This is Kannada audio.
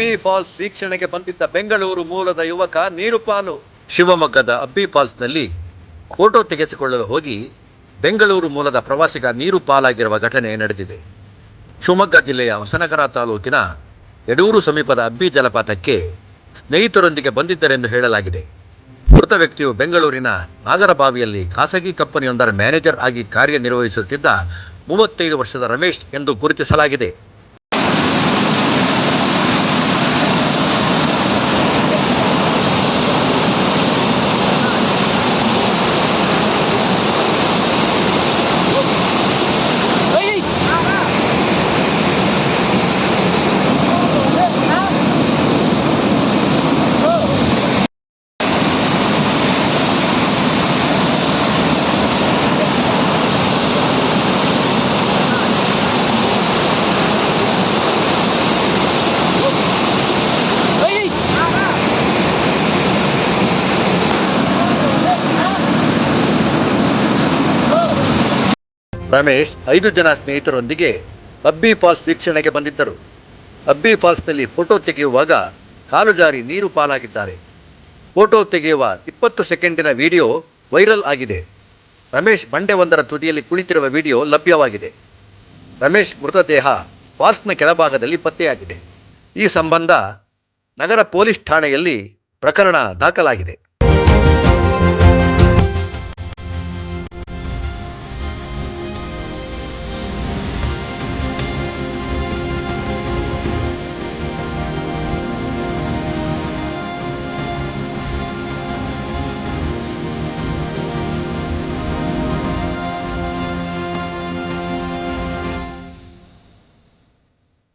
ಅಬ್ಬಿ ಫಾಲ್ಸ್ ವೀಕ್ಷಣೆಗೆ ಬಂದಿದ್ದ ಬೆಂಗಳೂರು ಮೂಲದ ಯುವಕ ನೀರುಪಾಲು. ಶಿವಮೊಗ್ಗದ ಅಬ್ಬಿ ಫಾಲ್ಸ್ನಲ್ಲಿ ಫೋಟೋ ತೆಗೆಸಿಕೊಳ್ಳಲು ಹೋಗಿ ಬೆಂಗಳೂರು ಮೂಲದ ಪ್ರವಾಸಿಗ ನೀರು ಪಾಲಾಗಿರುವ ಘಟನೆ ನಡೆದಿದೆ. ಶಿವಮೊಗ್ಗ ಜಿಲ್ಲೆಯ ಹೊಸನಗರ ತಾಲೂಕಿನ ಯಡೂರು ಸಮೀಪದ ಅಬ್ಬಿ ಜಲಪಾತಕ್ಕೆ ಸ್ನೇಹಿತರೊಂದಿಗೆ ಬಂದಿದ್ದರೆಂದು ಹೇಳಲಾಗಿದೆ. ಮೃತ ವ್ಯಕ್ತಿಯು ಬೆಂಗಳೂರಿನ ನಾಗರಬಾವಿಯಲ್ಲಿ ಖಾಸಗಿ ಕಂಪನಿಯೊಂದರ ಮ್ಯಾನೇಜರ್ ಆಗಿ ಕಾರ್ಯನಿರ್ವಹಿಸುತ್ತಿದ್ದ ಮೂವತ್ತೈದು ವರ್ಷದ ರಮೇಶ್ ಎಂದು ಗುರುತಿಸಲಾಗಿದೆ. ರಮೇಶ್ ಐದು ಜನ ಸ್ನೇಹಿತರೊಂದಿಗೆ ಅಬ್ಬಿ ಫಾಲ್ಸ್ ವೀಕ್ಷಣೆಗೆ ಬಂದಿದ್ದರು. ಅಬ್ಬಿ ಫಾಲ್ಸ್ನಲ್ಲಿ ಫೋಟೋ ತೆಗೆಯುವಾಗ ಕಾಲು ಜಾರಿ ನೀರು ಪಾಲಾಗಿದ್ದಾರೆ. ಫೋಟೋ ತೆಗೆಯುವ ಇಪ್ಪತ್ತು ಸೆಕೆಂಡಿನ ವಿಡಿಯೋ ವೈರಲ್ ಆಗಿದೆ. ರಮೇಶ್ ಬಂಡೆ ಒಂದರ ತುದಿಯಲ್ಲಿ ಕುಳಿತಿರುವ ವಿಡಿಯೋ ಲಭ್ಯವಾಗಿದೆ. ರಮೇಶ್ ಮೃತದೇಹ ಫಾಲ್ಸ್ನ ಕೆಳಭಾಗದಲ್ಲಿ ಪತ್ತೆಯಾಗಿದೆ. ಈ ಸಂಬಂಧ ನಗರ ಪೊಲೀಸ್ ಠಾಣೆಯಲ್ಲಿ ಪ್ರಕರಣ ದಾಖಲಾಗಿದೆ.